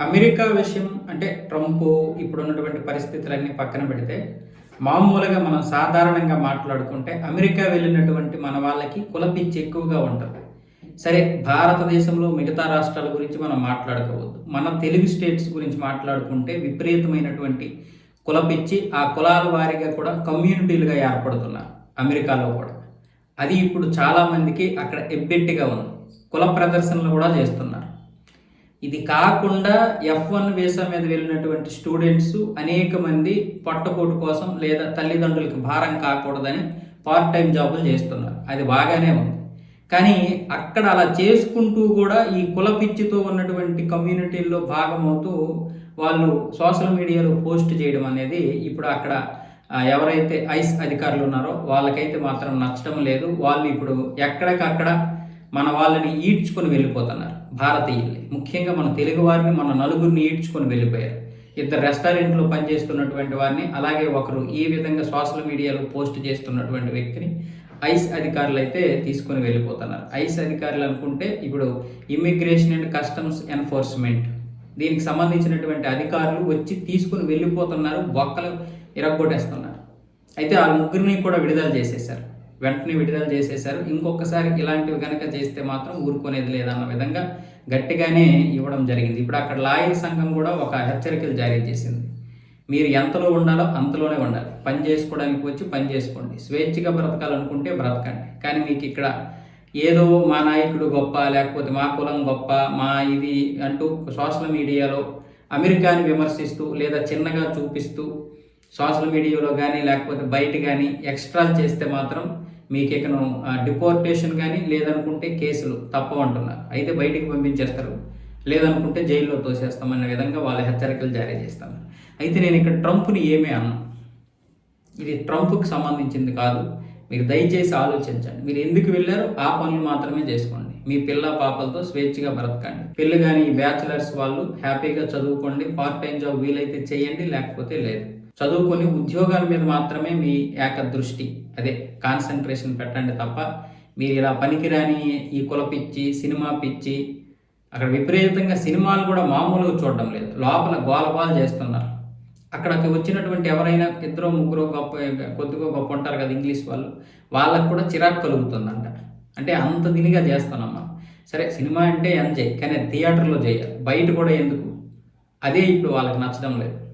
America విషయం అంటే Trump ఇప్పుడు ఉన్నటువంటి పరిస్థితులన్నీ పక్కన పెడితే మామూలుగా మనం సాధారణంగా మాట్లాడుకుంటే అమెరికా వెళ్ళినటువంటి మన వాళ్ళకి కులపిచ్చి ఎక్కువగా ఉంటుంది. సరే భారతదేశంలో మిగతా రాష్ట్రాల గురించి మనం మాట్లాడుకోవద్దు. మన తెలుగు స్టేట్స్ గురించి మాట్లాడుకుంటే విపరీతమైనటువంటి కులపిచ్చి ఆ కులాల వారీగా కూడా కమ్యూనిటీలుగా ఏర్పడుతున్నారు అమెరికాలో కూడా. అది ఇప్పుడు చాలామందికి అక్కడ ఎబ్బెట్టిగా ఉంది. కుల ప్రదర్శనలు కూడా చేస్తున్నారు. ఇది కాకుండా ఎఫ్ వన్ వీసా మీద వెళ్ళినటువంటి స్టూడెంట్స్ అనేక మంది పొట్టకోటు కోసం లేదా తల్లిదండ్రులకి భారం కాకూడదని పార్ట్ టైం జాబులు చేస్తున్నారు. అది బాగానే ఉంది. కానీ అక్కడ అలా చేసుకుంటూ కూడా ఈ కుల పిచ్చితో ఉన్నటువంటి కమ్యూనిటీల్లో భాగమవుతూ వాళ్ళు సోషల్ మీడియాలో పోస్ట్ చేయడం అనేది ఇప్పుడు అక్కడ ఎవరైతే ఐస్ అధికారులు ఉన్నారో వాళ్ళకైతే మాత్రం నచ్చడం లేదు. వాళ్ళు ఇప్పుడు ఎక్కడికక్కడ మన వాళ్ళని ఈడ్చుకొని వెళ్ళిపోతున్నారు. భారతీయులే. ముఖ్యంగా మన తెలుగు వారిని మన నలుగురిని ఈడ్చుకొని వెళ్ళిపోయారు. ఇద్దరు రెస్టారెంట్లో పనిచేస్తున్నటువంటి వారిని అలాగే ఒకరు ఈ విధంగా సోషల్ మీడియాలో పోస్ట్ చేస్తున్నటువంటి వ్యక్తిని ఐస్ అధికారులు అయితే తీసుకొని వెళ్ళిపోతున్నారు. ఐస్ అధికారులు అనుకుంటే ఇప్పుడు ఇమ్మిగ్రేషన్ అండ్ కస్టమ్స్ ఎన్ఫోర్స్మెంట్ దీనికి సంబంధించినటువంటి అధికారులు వచ్చి తీసుకుని వెళ్ళిపోతున్నారు బొక్కలు ఇరగొట్టేస్తున్నారు అయితే ఆ ముగ్గురిని కూడా విడుదల చేసేశారు. వెంటనే విడుదల చేసేశారు. ఇంకొకసారి ఇలాంటివి కనుక చేస్తే మాత్రం ఊరుకునేది లేదన్న విధంగా గట్టిగానే ఇవ్వడం జరిగింది. ఇప్పుడు అక్కడ లాయర్ సంఘం కూడా ఒక హెచ్చరికలు జారీ చేసింది. మీరు ఎంతలో ఉండాలో అంతలోనే ఉండాలి. పని చేసుకోవడానికి వచ్చి పని చేసుకోండి. స్వేచ్ఛగా బ్రతకాలనుకుంటే బ్రతకండి. కానీ మీకు ఇక్కడ ఏదో మా నాయకుడు గొప్ప లేకపోతే మా కులం గొప్ప మా ఇది అంటూ సోషల్ మీడియాలో అమెరికాని విమర్శిస్తూ లేదా చిన్నగా చూపిస్తూ సోషల్ మీడియాలో కానీ లేకపోతే బయట కానీ ఎక్స్ట్రాలు చేస్తే మాత్రం మీకు ఇకను డిపోర్టేషన్ కానీ లేదనుకుంటే కేసులు తప్పవంటున్నారు అయితే బయటికి పంపించేస్తారు. లేదనుకుంటే జైల్లో తోసేస్తామన్న విధంగా వాళ్ళ హెచ్చరికలు జారీ చేస్తాను అయితే నేను ఇక్కడ ట్రంప్ని ఏమీ అన్నా ఇది ట్రంప్కి సంబంధించింది కాదు. మీరు దయచేసి ఆలోచించండి. మీరు ఎందుకు వెళ్ళారో ఆ పనులు మాత్రమే చేసుకోండి. మీ పిల్ల పాపలతో స్వేచ్ఛగా బ్రతకండి. పెళ్ళి కానీ బ్యాచిలర్స్ వాళ్ళు హ్యాపీగా చదువుకోండి. పార్ట్ టైం జాబ్ వీలైతే చేయండి లేకపోతే లేదు. చదువుకొని ఉద్యోగాల మీద మాత్రమే మీ ఏక దృష్టి అదే కాన్సన్ట్రేషన్ పెట్టండి తప్ప మీరు ఇలా పనికిరాని ఈ కుల పిచ్చి సినిమా పిచ్చి అక్కడ విపరీతంగా సినిమాలు కూడా మామూలుగా చూడడం లేదు. లోపల గోలపాలు చేస్తున్నారు. అక్కడికి వచ్చినటువంటి ఎవరైనా ఇద్దరు ముగ్గురు గొప్ప కొద్దిగా గొప్ప ఉంటారు కదా ఇంగ్లీష్ వాళ్ళు వాళ్ళకు కూడా చిరాకు కలుగుతుందంట. అంటే అంత దినిగా చేస్తున్నాం మనం. సరే సినిమా అంటే ఎంజాయ్ కానీ థియేటర్లో చేయాలి. బయట కూడా ఎందుకు? అదే ఇప్పుడు వాళ్ళకి నచ్చడం లేదు.